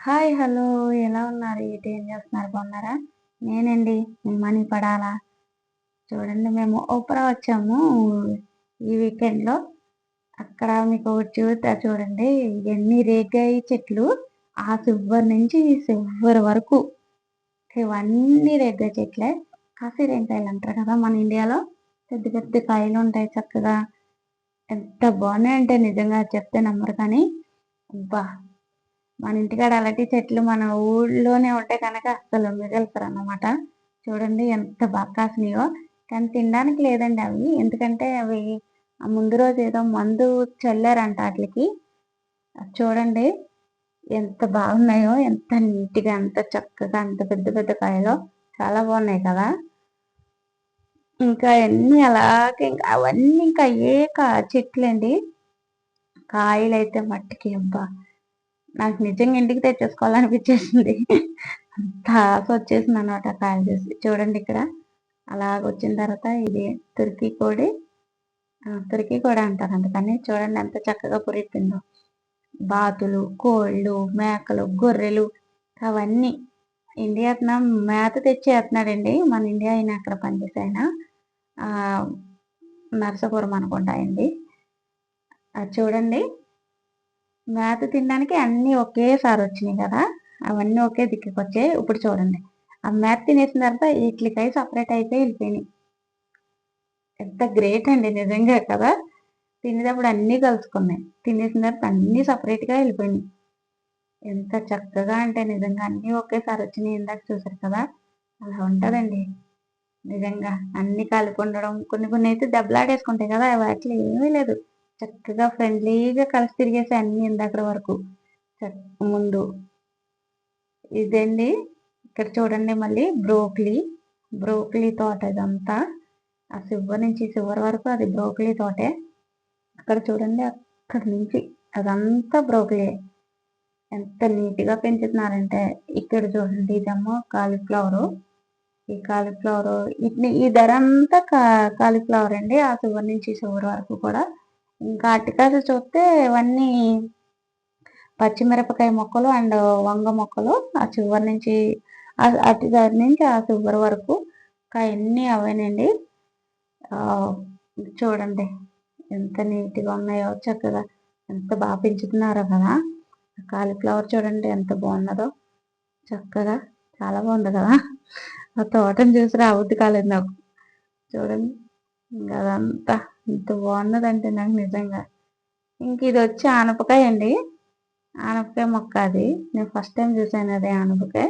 Hi hello. ఎలా ఉన్నారు? ఏంటి ఏం చేస్తున్నారు? బాగున్నారా? నేనండి. మనీ పడాలా? చూడండి మేము ఓపరా వచ్చాము ఈ వీకెండ్లో. అక్కడ మీకు చూస్తా చూడండి. ఎన్ని రేగాయి చెట్లు. ఆ సివ్వర్ నుంచి సివ్వర్ వరకు. ఇవన్నీ రేగాయి చెట్లే. కాసిరేంకాయలు అంటారు కదా మన ఇండియాలో. పెద్ద పెద్ద కాయలు ఉంటాయి చక్కగా. ఎంత బాగున్నాయి అంటే నిజంగా చెప్తే నమ్మరు కానీ. బా మన ఇంటికాడ అలాంటి చెట్లు మన ఊళ్ళోనే ఉంటే కనుక అసలు మిగలుతారు అన్నమాట చూడండి ఎంత బాగా కాసినాయో. కానీ తినడానికి లేదండి అవి. ఎందుకంటే అవి ముందు రోజు ఏదో మందు చల్లారంట వాటికి. చూడండి ఎంత బాగున్నాయో ఎంత నీట్గా ఎంత చక్కగా అంత పెద్ద పెద్ద కాయలో. చాలా బాగున్నాయి కదా. ఇంకా అన్ని అలాగే ఇంకా అవన్నీ ఇంకా ఏ కా చెట్లండి? కాయలు అయితే మట్టికి అబ్బా. నాకు నిజంగా ఇంటికి తెచ్చేసుకోవాలనిపించేసింది. అంత ఆశ వచ్చేసింది అనమాట కాయలు చేసి. చూడండి ఇక్కడ. అలాగ వచ్చిన తర్వాత ఇది తుర్కీ కోడి. తుర్కీ కోడి అంటారు అందుకని చూడండి ఎంత చక్కగా పురిపిందో బాతులు కోళ్ళు మేకలు గొర్రెలు అవన్నీ. ఇండియా మేత తెచ్చేస్తున్నాడండి మన ఇండియా ఆయన అక్కడ పనిచేసి ఆయన. నరసపురం అనుకుంటాయండి అది చూడండి. మేత తినడానికి అన్నీ ఒకేసారి వచ్చినాయి కదా? అవన్నీ ఒకే దిక్కుకి వచ్చాయి. ఇప్పుడు చూడండి. ఆ మేత తినేసిన తర్వాత ఇట్లికాయ సపరేట్ అయిపోయి వెళ్ళిపోయినాయి. ఎంత గ్రేట్ అండి నిజంగా కదా? తినేటప్పుడు అన్నీ కలుసుకున్నాయి. తినేసిన తర్వాత అన్నీ సపరేట్గా వెళ్ళిపోయినాయి. ఎంత చక్కగా అంటే నిజంగా అన్నీ ఒకేసారి వచ్చినాయి ఇందాక చూసారు కదా? అలా ఉంటుందండి. నిజంగా అన్ని కలిపి ఉండడం కొన్ని కొన్ని అయితే దెబ్బలాడేసుకుంటాయి కదా? వాటిలో ఏమీ లేదు. చక్కగా ఫ్రెండ్లీగా కలిసి తిరిగేసి అన్ని ఇందాక వరకు. ముందు. ఇదండి? ఇక్కడ చూడండి మళ్ళీ. బ్రోక్లీ. బ్రోక్లీ తోట ఇదంతా. ఆ చివరి నుంచి చివరి వరకు అది బ్రోక్లీ తోటే. అక్కడ చూడండి అక్కడ నుంచి. అదంతా బ్రోక్లీ. ఎంత నీట్గా పెంచుతున్నారంటే. ఇక్కడ చూడండి ఇదేమో కాలీఫ్లవరు. ఈ కాలీఫ్లవర్ ఈ ధర అంతా కాలీఫ్లవర్ అండి. ఆ చివరి నుంచి చివరి వరకు కూడా. ఇంకా అట్టికాయలు చూస్తే ఇవన్నీ పచ్చిమిరపకాయ మొక్కలు అండ్ వంగ మొక్కలు. ఆ చివరి నుంచి అటు దారి నుంచి ఆ చివరి వరకు అన్నీ అవేనండి. చూడండి ఎంత నీట్గా ఉన్నాయో చక్కగా ఎంత బాగా పెంచుతున్నారో కదా. కాలీఫ్లవర్ చూడండి ఎంత బాగున్నదో. చక్కగా చాలా బాగుంది కదా. ఆ తోటను చూసి రావద్దు కాలేదు నాకు. చూడండి. ఇంకా అదంతా ఇంత బాగున్నదంటే నాకు నిజంగా. ఇంక ఇది వచ్చి ఆనపకాయ అండి. ఆనపకాయ మొక్క అది. నేను ఫస్ట్ టైం చూసాను అదే ఆనపకాయ.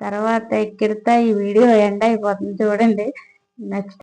తర్వాత ఎక్కిరితా ఈ వీడియో ఎండ్ అయిపోతుంది చూడండి. నెక్స్ట్